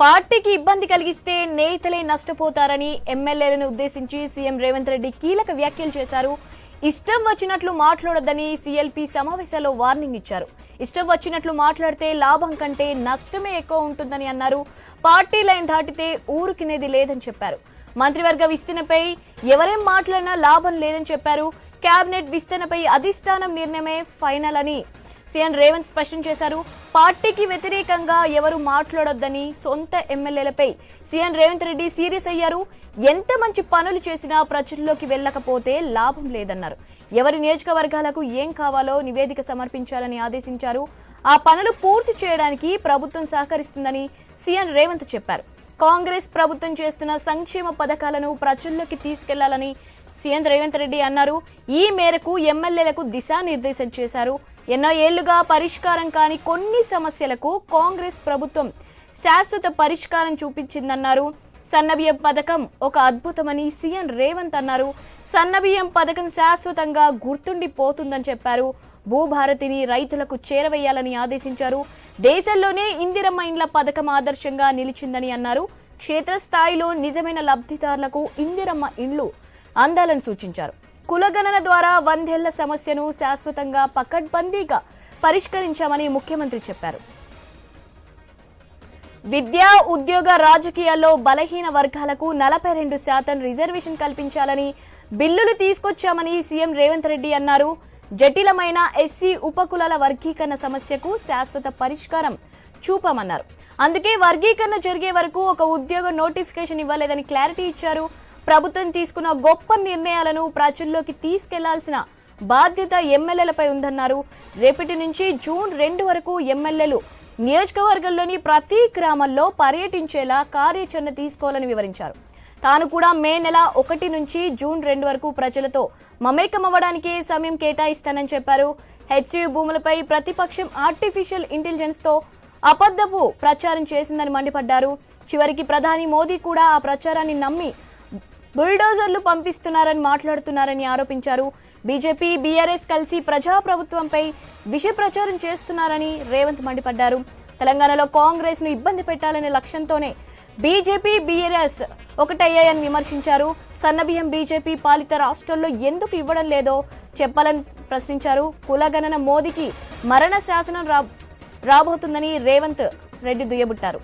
పార్టీకి ఇబ్బంది కలిగిస్తే నేతలే నష్టపోతారని ఎమ్మెల్యేలను ఉద్దేశించి సీఎం రేవంత్ రెడ్డి కీలక వ్యాఖ్యలు చేశారు. ఇష్టం వచ్చినట్లు మాట్లాడొద్దని సీఎల్పీ సమావేశాల్లో వార్నింగ్ ఇచ్చారు. ఇష్టం వచ్చినట్లు మాట్లాడితే లాభం కంటే నష్టమే ఎక్కువ ఉంటుందని అన్నారు. పార్టీ లైన్ దాటితే ఊరుకినేది లేదని చెప్పారు. మంత్రివర్గ విస్తరణపై ఎవరేం మాట్లాడినా లాభం లేదని చెప్పారు. కేబినెట్ విస్తరణపై అధిష్టానం నిర్ణయమే ఫైనల్ అని సీఎం రేవంత్ స్పష్టం చేశారు. పార్టీకి వ్యతిరేకంగా ఎవరు మాట్లాడొద్దని సొంత ఎమ్మెల్యేలపై సీఎం రేవంత్ రెడ్డి సీరియస్ అయ్యారు. ఎంత మంచి పనులు చేసినా ప్రజల్లోకి వెళ్ళకపోతే లాభం లేదన్నారు. ఎవరి నియోజకవర్గాలకు ఏం కావాలో నివేదిక సమర్పించాలని ఆదేశించారు. ఆ పనులు పూర్తి చేయడానికి ప్రభుత్వం సహకరిస్తుందని సీఎం రేవంత్ చెప్పారు. కాంగ్రెస్ ప్రభుత్వం చేస్తున్న సంక్షేమ పథకాలను ప్రజల్లోకి తీసుకెళ్ళాలని సీఎం రేవంత్ రెడ్డి అన్నారు. ఈ మేరకు ఎమ్మెల్యేలకు దిశానిర్దేశం చేశారు. ఎన్నో ఏళ్ళుగా పరిష్కారం కాని కొన్ని సమస్యలకు కాంగ్రెస్ ప్రభుత్వం శాశ్వత పరిష్కారం చూపించిందన్నారు. సన్నబియ్యం పథకం ఒక అద్భుతమని సీఎం రేవంత్ అన్నారు. సన్నబియ్యం పథకం శాశ్వతంగా గుర్తుండిపోతుందని చెప్పారు. భూభారతిని రైతులకు చేరవేయాలని ఆదేశించారు. దేశంలోనే ఇందిరమ్మ ఇండ్ల పథకం ఆదర్శంగా నిలిచిందని అన్నారు. క్షేత్రస్థాయిలో నిజమైన లబ్ధిదారులకు ఇందిరమ్మ ఇండ్లు అందాలని సూచించారు. కులగణన ద్వారా వందేళ్ళ సమస్యను శాశ్వతంగా పకడ్బందీగా పరిష్కరించామని ముఖ్యమంత్రి చెప్పారు. విద్యా ఉద్యోగ రాజకీయాల్లో బలహీన వర్గాలకు నలభై రెండు శాతం రిజర్వేషన్ కల్పించాలని బిల్లులు తీసుకొచ్చామని సీఎం రేవంత్ రెడ్డి అన్నారు. జటిలమైన ఎస్సీ ఉపకులాల వర్గీకరణ సమస్యకు శాశ్వత పరిష్కారం చూపమన్నారు. అందుకే వర్గీకరణ జరిగే వరకు ఒక ఉద్యోగ నోటిఫికేషన్ ఇవ్వలేదని క్లారిటీ ఇచ్చారు. ప్రభుత్వం తీసుకున్న గొప్ప నిర్ణయాలను ప్రజల్లోకి తీసుకెళ్ళాల్సిన బాధ్యత ఎమ్మెల్యేలపై ఉందన్నారు. రేపటి నుంచి జూన్ రెండు వరకు ఎమ్మెల్యేలు నియోజకవర్గంలోని ప్రతి గ్రామంలో పర్యటించేలా కార్యాచరణ తీసుకోవాలని వివరించారు. తాను కూడా మే నెల ఒకటి నుంచి జూన్ రెండు వరకు ప్రజలతో మమేకమవ్వడానికి సమయం కేటాయిస్తానని చెప్పారు. హెచ్యు భూములపై ప్రతిపక్షం ఆర్టిఫిషియల్ ఇంటెలిజెన్స్తో అబద్ధపు ప్రచారం చేసిందని మండిపడ్డారు. చివరికి ప్రధాని మోదీ కూడా ఆ ప్రచారాన్ని నమ్మి బుల్డోజర్లు పంపిస్తున్నారని మాట్లాడుతున్నారని ఆరోపించారు. బీజేపీ బీఆర్ఎస్ కలిసి ప్రజాప్రభుత్వంపై విష ప్రచారం చేస్తున్నారని రేవంత్ మండిపడ్డారు. తెలంగాణలో కాంగ్రెస్ను ఇబ్బంది పెట్టాలనే లక్ష్యంతోనే బీజేపీ బీఆర్ఎస్ ఒకటయ్యాయని విమర్శించారు. సన్నబియ్యం బీజేపీ పాలిత రాష్ట్రాల్లో ఎందుకు ఇవ్వడం లేదో చెప్పాలని ప్రశ్నించారు. కులగణన మోదీకి మరణ శాసనం రా రాబోతుందని రేవంత్ రెడ్డి దుయ్యబుట్టారు.